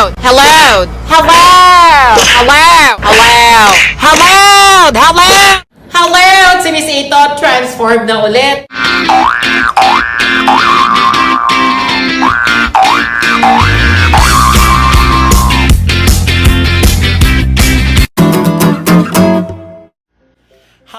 Hello! Hello! Hello! Hello! Hello! Hello! Hello! Hello! Si Miss Ito, transform na ulit.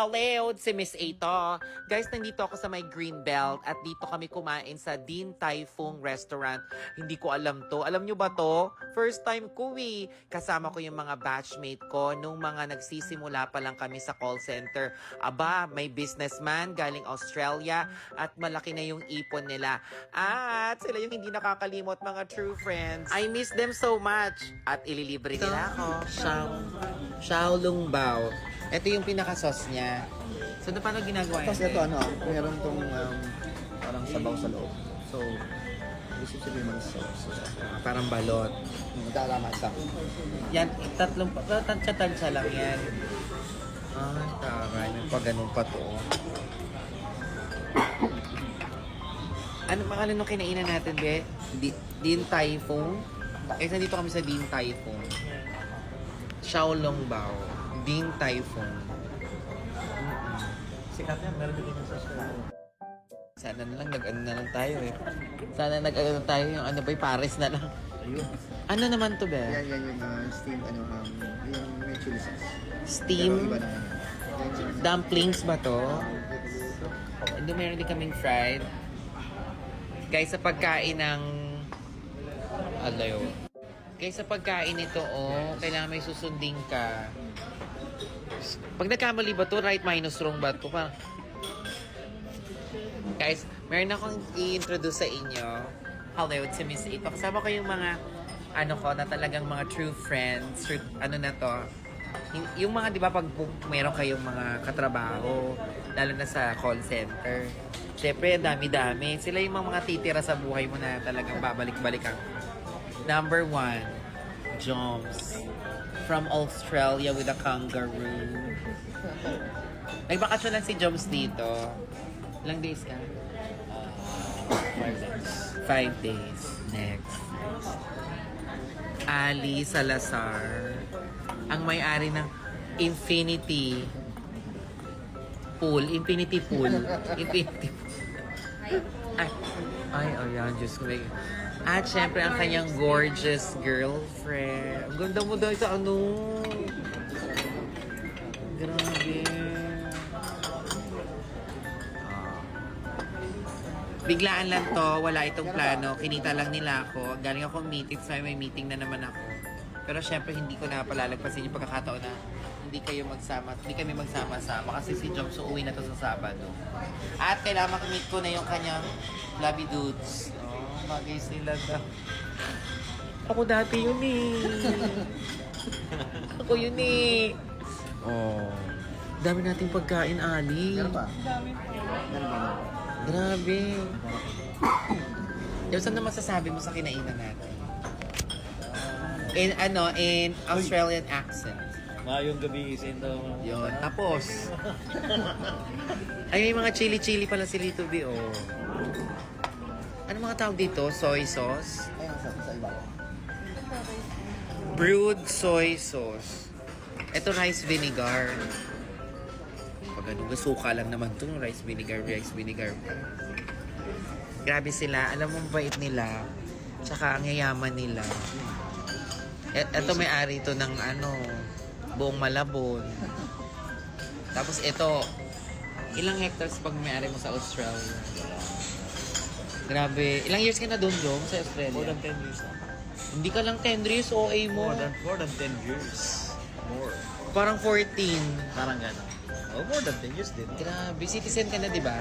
Hello, si Miss Ito. Guys, nandito ako sa may Greenbelt at dito kami kumain sa Din Tai Fung Restaurant. Hindi ko alam to. Alam nyo ba to? First time ko eh. Kasama ko yung mga batchmate ko nung mga nagsisimula pa lang kami sa call center. Aba, may businessman galing Australia at malaki na yung ipon nila. At sila yung hindi nakakalimot mga true friends. I miss them so much. At ililibre nila ako. Xiao, Xiao Long Bao. Ito yung pinaka-sauce niya. So, paano ginagawa Tapos ito ano, meron tong um, parang sabaw sa loob. So, gusto sabihin mo sa so, Parang balot. magkakama sa Yan, tatlong, tansya-tansya lang yan. Ah, taray. May pa ganun pa to. Ano pangalan nung kinainan natin, be? Di, Din Tai Fung? Eh, nandito kami sa Din Tai Fung. Xiaolong Bao. Din Tai Fung. Mm-mm. Sikat yan, meron din sa Sana na lang, nag-ano na lang tayo eh. Sana nag-ano tayo yung ano ba, pares na lang. Ayun. Ano naman to, be? Yan, yan yung uh, steam, ano, um, yung may chili sauce. Steam? Pero iba yan. Yan yung- Dumplings ba to? And then meron din kaming fried. Guys, sa pagkain ng... Alayo. Guys, sa pagkain nito, oh, kailangan may susundin ka. Pag nagkamali ba to, right minus wrong ba to? Parang... Guys, meron akong i-introduce sa inyo. Hello, it's Miss Ito. Kasama ko yung mga, ano ko, na talagang mga true friends. True, ano na to, Y- yung mga, di ba, pag meron kayong mga katrabaho, lalo na sa call center, syempre, dami-dami. Sila yung mga, titira sa buhay mo na talagang babalik-balik ang Number one, Joms. From Australia with a kangaroo. Nagbakasyon lang si Joms dito. Ilang days ka? Five days. Five days. Next. Ali Salazar. Ang may-ari ng Infinity Pool. Infinity Pool. Infinity Pool. Ay, ay, ayan, Diyos ko. At syempre, ang kanyang gorgeous girlfriend. Ang ganda mo daw sa ano. Grabe. Ah. Biglaan lang to, wala itong plano. Kinita lang nila ako. Galing ako meeting, so may meeting na naman ako. Pero syempre hindi ko na palalagpasin yung pagkakataon na hindi kayo magsama, hindi kami magsama-sama kasi si Jobs uuwi na to sa Sabado. At kailangan makamit ko na yung kanyang Blobby Dudes. Bagay sila daw. Ako dati yun eh. ako yun eh. Oh. Dami nating pagkain, Ali. Meron pa? Pa? Grabe. Yung saan na masasabi mo sa kinainan natin? In ano, in Australian accent. Ngayong gabi sa ito. Yun. Tapos, ay may mga chili-chili pala si Lito B, oh. Ano mga tawag dito? Soy sauce? Ayun, sa, sa iba. Brewed soy sauce. Ito rice vinegar. Pag ano, suka lang naman to, rice vinegar, rice vinegar. Grabe sila. Alam mo, bait nila. Tsaka ang yayaman nila. E- ito may-ari to ng ano, buong Malabon. Tapos ito, ilang hectares pag may-ari mo sa Australia? Grabe. Ilang years ka na doon, Jom, sa Australia? More than 10 years na. Hindi ka lang 10 years, OA mo. More than, more than 10 years. More. Parang 14. Parang gano'n. Oh, more than 10 years din. Grabe, citizen ka na, di ba?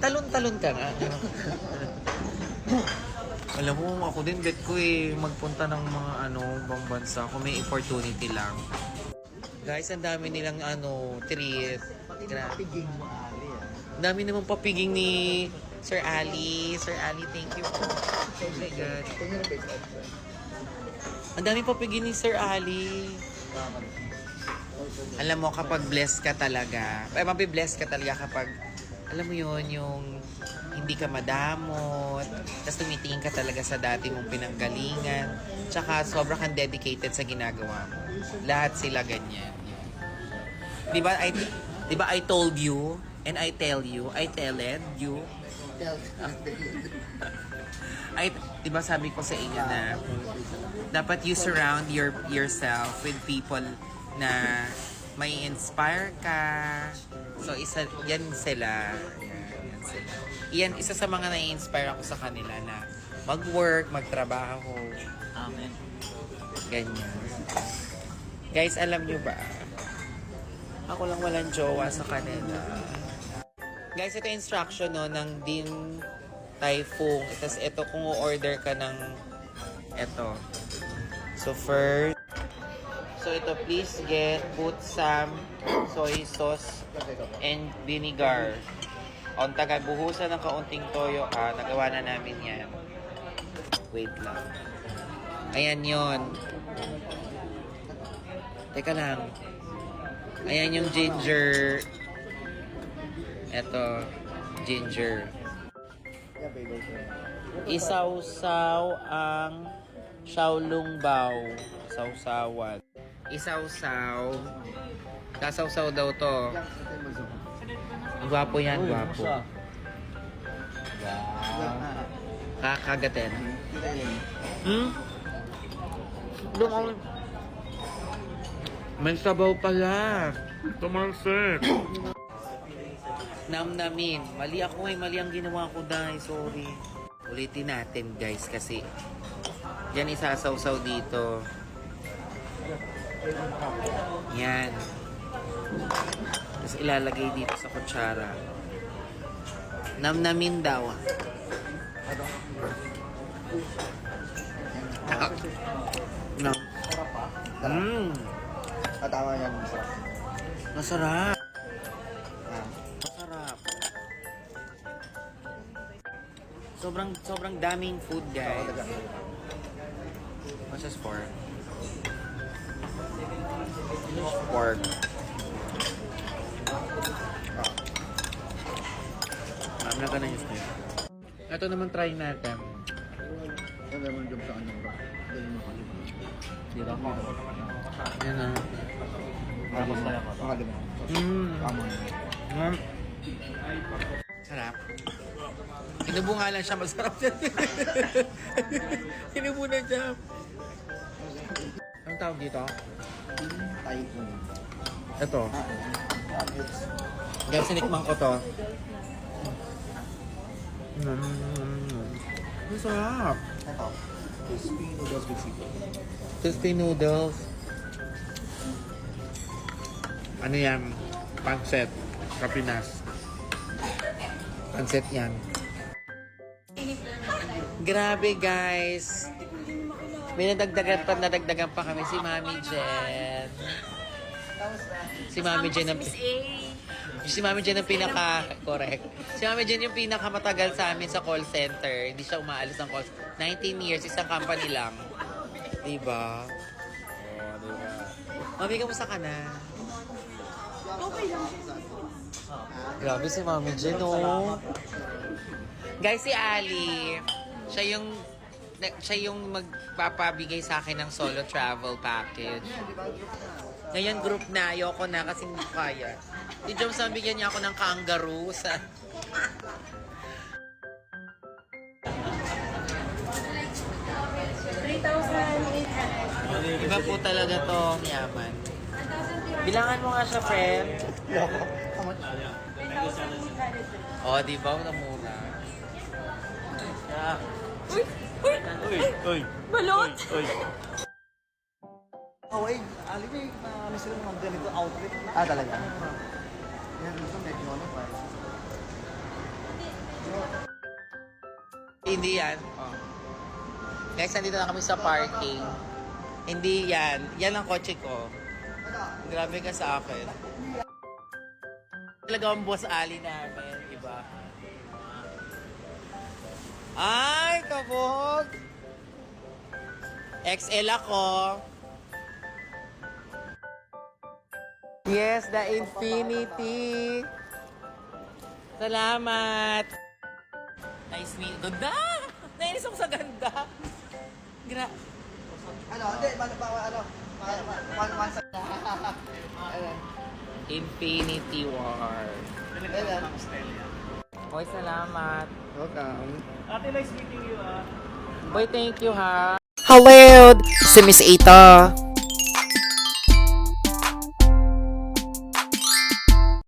Talon-talon ka nga. Alam mo, ako din, bet ko eh, magpunta ng mga ano, bang bansa kung may opportunity lang. Guys, ang dami nilang ano, treat. Grabe. Piging mo, Ali, ah. Ang dami namang papiging ni Sir Ali. Sir Ali, thank you po. Oh my God. Ang dami papiging ni Sir Ali. Alam mo, kapag blessed ka talaga, eh, mabibless ka talaga kapag alam mo yun, yung hindi ka madamot, tapos tumitingin ka talaga sa dati mong pinanggalingan, tsaka sobrang kang dedicated sa ginagawa mo. Lahat sila ganyan. Di ba, I, di I told you, and I tell you, I tell ay, di ba sabi ko sa inyo na dapat you surround your yourself with people na may inspire ka. So, isa, yan sila. Yan, yan sila. Yan, isa sa mga nai-inspire ako sa kanila na mag-work, magtrabaho, Amen. ganyan. Guys, alam nyo ba? Ako lang walang jowa sa kanila. Guys, ito instruction no, ng Din Typhoon. Tapos ito kung order ka ng ito. So first, so ito please get put some soy sauce and vinegar. On taga buhusan ng kaunting toyo. Ah, nagawa na namin yan. Wait lang. Ayan yon. Teka lang. Ayan yung ginger. Eto, ginger. Isawsaw ang Shaolong Bao. Sausawan. Isawsaw. Sasawsaw daw to. Gwapo yan, gwapo. Kakagatin. Hmm? Doon May sabaw pala. Tumalsik. Namnamin. Mali ako eh. Mali ang ginawa ko dahil. Sorry. Ulitin natin guys kasi yan isasawsaw dito. Yan. Tapos ilalagay dito sa kutsara. Namnamin daw. Nam. Mmm. Katawa yan. Isa. Masarap. Sobrang sobrang daming food, guys. What's this for? Pork. I'm not gonna use this. Ito naman try natin. Yung lemon jump sa kanya bro. Hindi mo makalimutan. Dito ako. Yan na. Ko. Makalimutan. Mmm. Tama. Mm. Sarap. Inubo nga lang siya, masarap siya. Inubo na siya. Anong tawag dito? Typhoon. Ito. Guys, sinikman ko to. Mm. Masarap. ito. Crispy noodles with seafood. Crispy noodles. Ano yan? Pancet. Kapinas. Pancet yan. Grabe guys. May nadagdagan pa, nadagdagan pa kami si Mami Jen. Si Mami Jen ang... Si Mami Jen ang pinaka... Correct. Si Mami Jen yung pinaka matagal sa amin sa call center. Hindi siya umaalis ng call 19 years, isang company lang. Diba? Oo, diba? Mami, kamusta ka na? Grabe si Mami Jen, oh. Guys, si Ali, siya yung na- siya yung magpapabigay sa akin ng solo travel package. Ngayon group na, ayoko na kasi hindi kaya. Si Joms bigyan niya ako ng kangaroo sa... Iba po talaga to, yaman. Bilangan mo nga siya, friend. Oh, di ba? Una muna. Yeah. Uy! Uy! Balot! Uy! Oh, wait. Ali, may ano sila mga ganito outfit. Ah, talaga? Yan, gusto may kinono pa. Hindi yan. Guys, nandito na kami sa parking. Hindi yan. Yan ang kotse ko. Grabe ka sa akin. Talaga ang boss Ali namin, iba. Ay, kabog! XL ako. Yes, the infinity. Salamat! Nice meet. Ganda! Nainis ako sa ganda. Gra... Ano, hindi, ano, bawal, ano, one, one sa... Infinity War. Ayan. Hoy, salamat. Welcome. Ate, nice meeting you ah. Boy, thank you ha. Hello! Si Miss Ita.